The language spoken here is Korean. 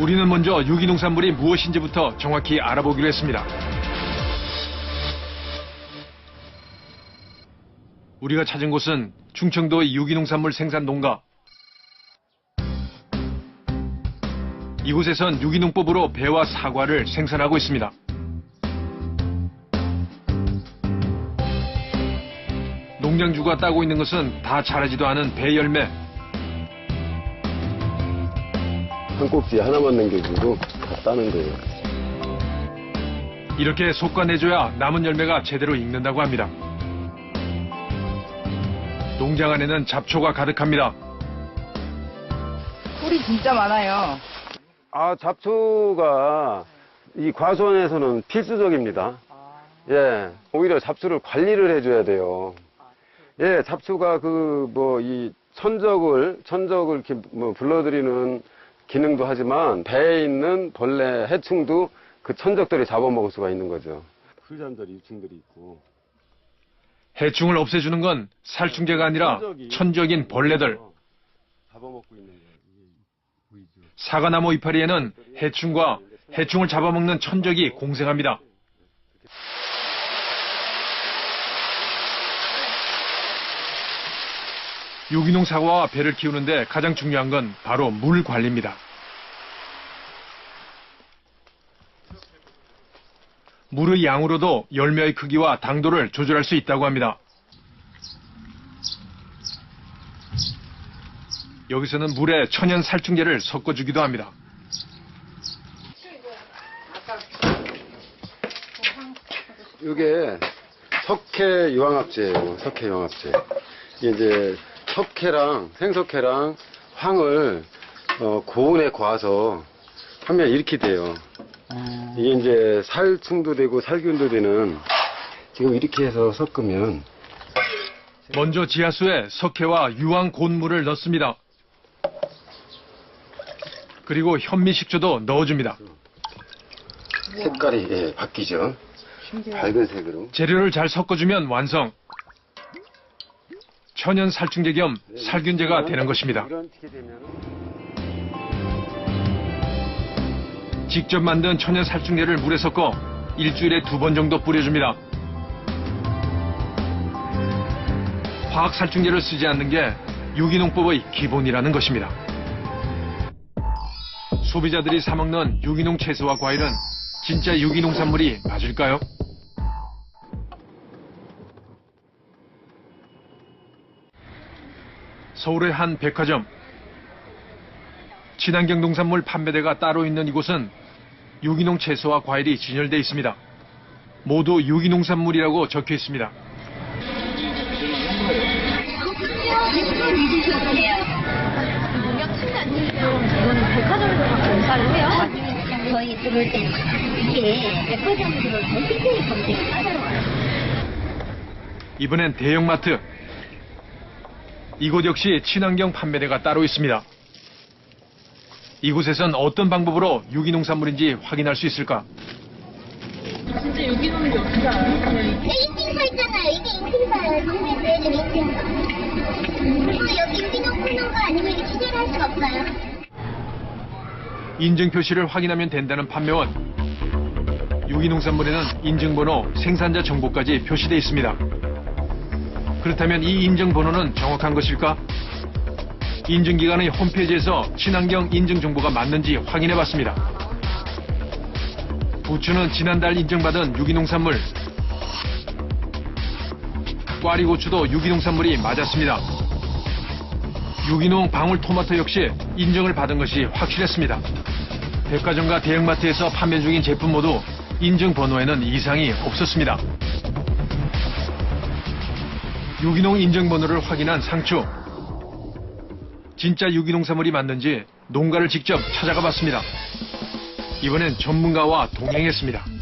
우리는 먼저 유기농산물이 무엇인지부터 정확히 알아보기로 했습니다. 우리가 찾은 곳은 충청도의 유기농산물 생산 농가. 이곳에선 유기농법으로 배와 사과를 생산하고 있습니다. 농장주가 따고 있는 것은 다 자라지도 않은 배 열매. 한 꼭지 하나만 남겨주고 다 따는 거예요. 이렇게 솎아내줘야 남은 열매가 제대로 익는다고 합니다. 농장 안에는 잡초가 가득합니다. 꿀이 진짜 많아요. 아, 잡초가 이 과수원에서는 필수적입니다. 예, 오히려 잡초를 관리를 해줘야 돼요. 예, 잡초가 그 뭐 이 천적을 천적을 이렇게 뭐 불러들이는 기능도 하지만 배에 있는 벌레, 해충도 그 천적들이 잡아먹을 수가 있는 거죠. 풀잠자리 유충들이 있고. 해충을 없애주는 건 살충제가 아니라 천적인 벌레들. 잡아먹고 있는 거예요. 사과나무 이파리에는 해충과 해충을 잡아먹는 천적이 공생합니다. 유기농 사과와 배를 키우는데 가장 중요한 건 바로 물 관리입니다. 물의 양으로도 열매의 크기와 당도를 조절할 수 있다고 합니다. 여기서는 물에 천연 살충제를 섞어주기도 합니다. 이게 석회 유황합제예요. 석회 유황합제. 이게 이제 석회랑 생석회랑 황을 어, 고온에 고아서 하면 이렇게 돼요. 이게 이제 살충도 되고 살균도 되는 지금 이렇게 해서 섞으면 먼저 지하수에 석회와 유황 곤물을 넣습니다. 그리고 현미식초도 넣어줍니다. 색깔이 예, 바뀌죠. 밝은 색으로. 재료를 잘 섞어주면 완성. 천연 살충제 겸 살균제가 되는 것입니다. 직접 만든 천연 살충제를 물에 섞어 일주일에 두 번 정도 뿌려줍니다. 화학 살충제를 쓰지 않는 게 유기농법의 기본이라는 것입니다. 소비자들이 사먹는 유기농 채소와 과일은 진짜 유기농산물이 맞을까요? 서울의 한 백화점. 친환경 농산물 판매대가 따로 있는 이곳은 유기농 채소와 과일이 진열돼 있습니다. 모두 유기농산물이라고 적혀 있습니다. 이번엔 대형마트. 이곳 역시 친환경 판매대가 따로 있습니다. 이곳에선 어떤 방법으로 유기농산물인지 확인할 수 있을까? 진짜 유기농인지 어떻게 알아요? 그냥 네, 있잖아요. 이게 인증서예요. 국내 보여준 인증서. 그리고 여기 유기농 코너가 아니면 이렇게 취재를 할 수가 없어요. 인증 표시를 확인하면 된다는 판매원. 유기농산물에는 인증번호, 생산자 정보까지 표시되어 있습니다. 그렇다면 이 인증 번호는 정확한 것일까? 인증기관의 홈페이지에서 친환경 인증 정보가 맞는지 확인해 봤습니다. 부추는 지난달 인증받은 유기농산물. 꽈리고추도 유기농산물이 맞았습니다. 유기농 방울토마토 역시 인증을 받은 것이 확실했습니다. 백화점과 대형마트에서 판매 중인 제품 모두 인증 번호에는 이상이 없었습니다. 유기농 인증 번호를 확인한 상추. 진짜 유기농산물이 맞는지 농가를 직접 찾아가 봤습니다. 이번엔 전문가와 동행했습니다.